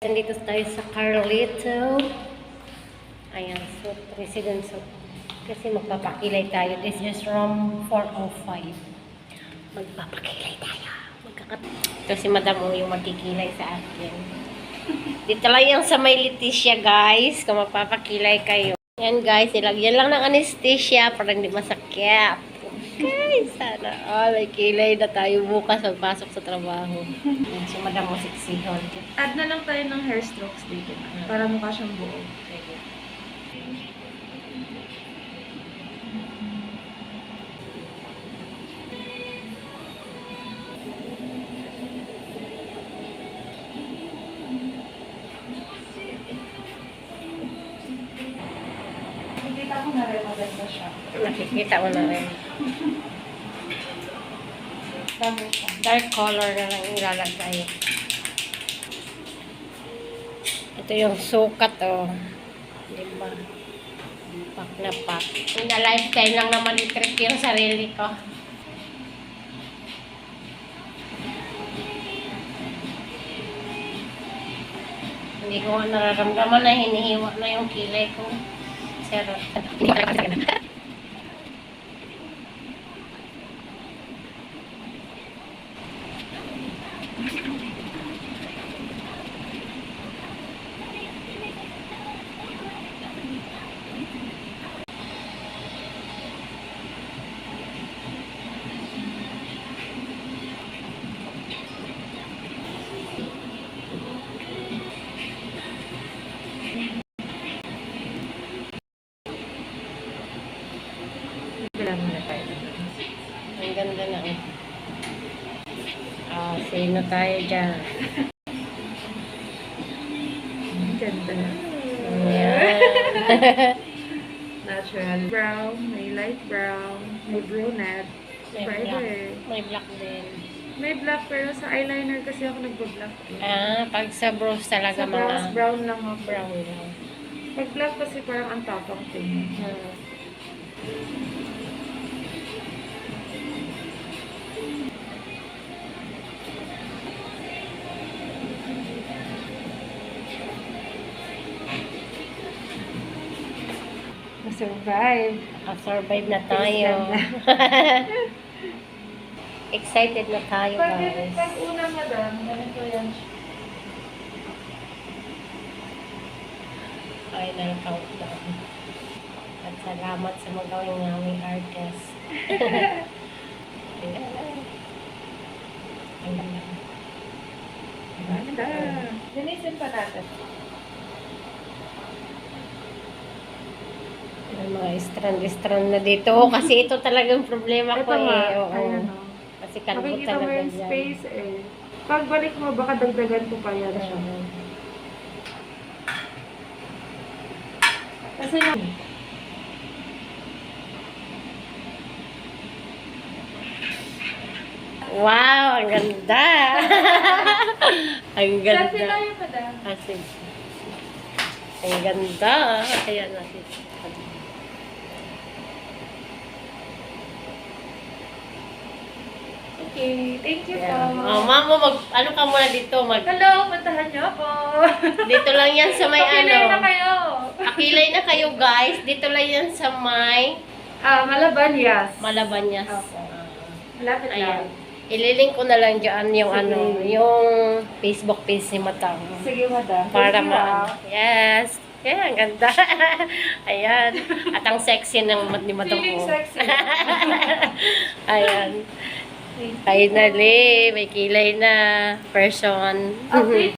nandito tayo sa Carlito. Ayan, so President so kasi magpapakilay tayo. This is room 405. Magpapakilay tayo. Magkakat Ito si Madam O yung magkikilay sa akin. Dito lang yan sa may Leticia, guys. Kung magpapakilay kayo. Yan, guys. Ilagyan lang ng anesthesia para hindi masakit. Sana. Oh, may kilay na tayo bukas pagpasok sa trabaho. Si Madam O siksihon. Add na lang tayo ng hair strokes dito. Para mukha siyang buo. Nakikita ko na rin maganda siya. Nakikita mo na rin. Dark color na lang ilalagay. Ito yung sukat, oh. Di ba? Pak na pak. Na lifetime lang naman i-trip yung sarili ko. Hindi ko nararamdaman na hinihiwa na yung kilay ko. Pero, Ganda na eh. Ah, sino tayo dyan? Ganda. Ayan. Natural brown, may light brown, may brunette. May black. May black din. May black pero sa eyeliner kasi ako nagbo-black. eh. Ah, pag sa brows talaga Sa brows, mga brown lang ako. brown lang. Pag black kasi parang ang tapang tingin. Hmm. Na-survive. survive na tayo. Excited na tayo, Pag, guys. pag una madam, ganito yan. Final countdown. At salamat sa magawing naming artist. Ang ganda. Ganda. Linisin pa natin. Mga strand-strand na dito. Kasi ito talagang problema ko nga, eh. Oo. ayan o. Kasi kalbo Makikita mo talaga yung dyan. space eh. Pagbalik mo, baka dagdagan ko pa yan siya. Oo. Kasi na, Wow! Ang ganda! ang ganda. Selfie tayo madam. Ah, sige. Ang ganda. Ayan natin. Okay, thank you po. Oh, mamo, mag, ano ka muna dito? Mag, Hello, puntahan niyo ako. dito lang yan sa may ano. na kayo. Pakilay na kayo guys. Dito lang yan sa may Ah, Malaban, yes. Malabanyas. Opo. Malapit ayan. lang. Ililink ko na lang dyan yung Sige. ano, yung Facebook page ni Matang. Sige, madam. Para Thank you, ma... ah. Yes. Kaya, ang ganda. Ayan. At ang sexy ng mat ni Madam Feeling ko. sexy. Ayan. Finally, may kilay na person. Update